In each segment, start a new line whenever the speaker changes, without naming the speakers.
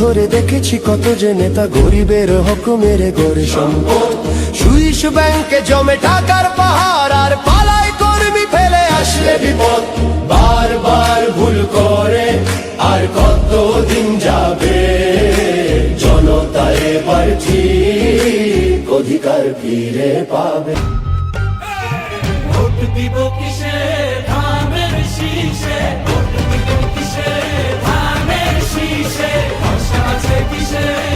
ধরে দেখেছি কত যে নেতা গরিবের হক মেরে গড়ে সম্পদ। সুইস ব্যাংকে জমে টাকার পাহাড়, আর পালায় কর্মী ফেলে আসলে বিপদ। বারবার ভুল করে, আর কত দিন যাবে? জনতা এবার ঠিক অধিকার ফিরে পাবে।
ভোট দিব কিসে? ধানের শীষে। say.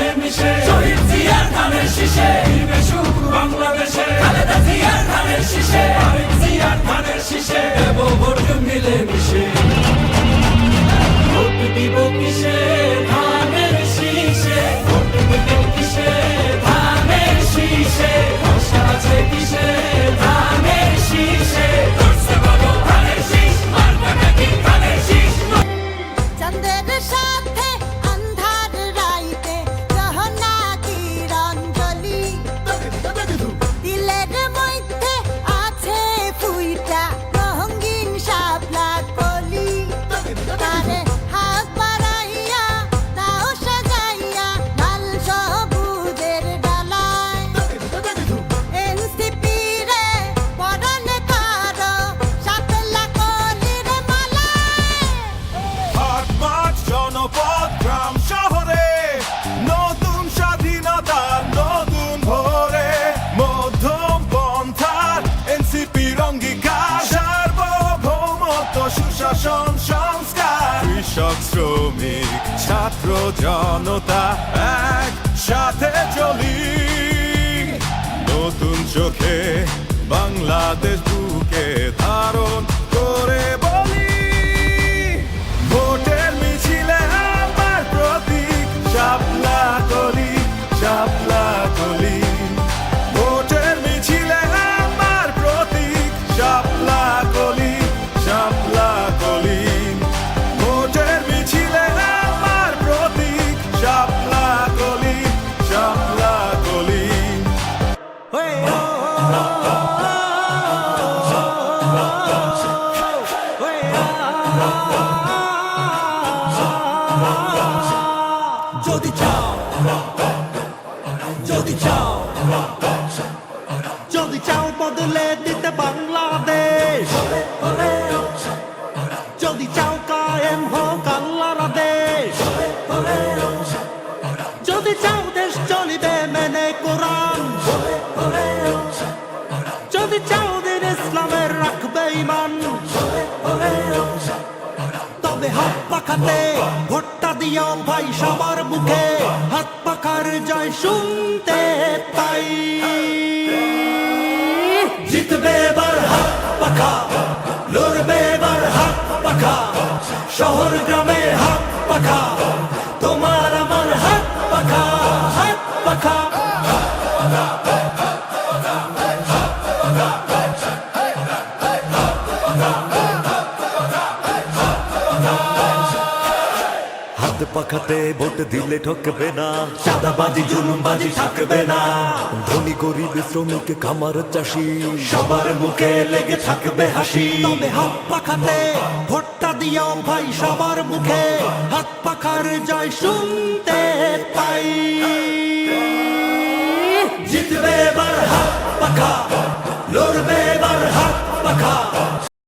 শান্তি মিশে। শহীদ জিয়ার ধানের শীষে। সুখ বাংলাদেশে। খালেদা জিয়ার ধানের শীষে। আরেক জিয়ার ধানের শীষে। দেব ভোট মিলে মিশে
জনতা এক সাথে চলি। নতুন চোখে বাংলাদেশ বুকে ধারণ করে প্রতীক কলি আমার প্রতীক শাপলা কলি শাপলা কলি যদি চাও বদলে দিতে বাংলাদেশ,
যদি চাও কায়েম হোক আল্লাহর দেশ
যদি চাও দেশ চলিবে মেনে কোরআন, যদি চাও দিন ইসলামের রাখবে ইমান তবে হাত
পাখাতে ভোটটা দিও ভাই সবার মুখে, হাত পাখার জয় শুনতে পাই? জিতবে বার হাত পাখা লড়বে বার হাত পাখা শহর পাখাতে ভোট দিলে ঠকবে না। চাঁদাবাজি জুলুমবাজি থাকবে না। ধনী গরিব শ্রমিক খামার চাষি সবার মুখে লেগে থাকবে হাসি। তবে হাত পাখাতে ভোটটা দিও ভাই সবার মুখে। হাত পাখার জয় শুনতে পাই। জিতবে এবার হাত পাখা লড়বে এবার হাত পাখা।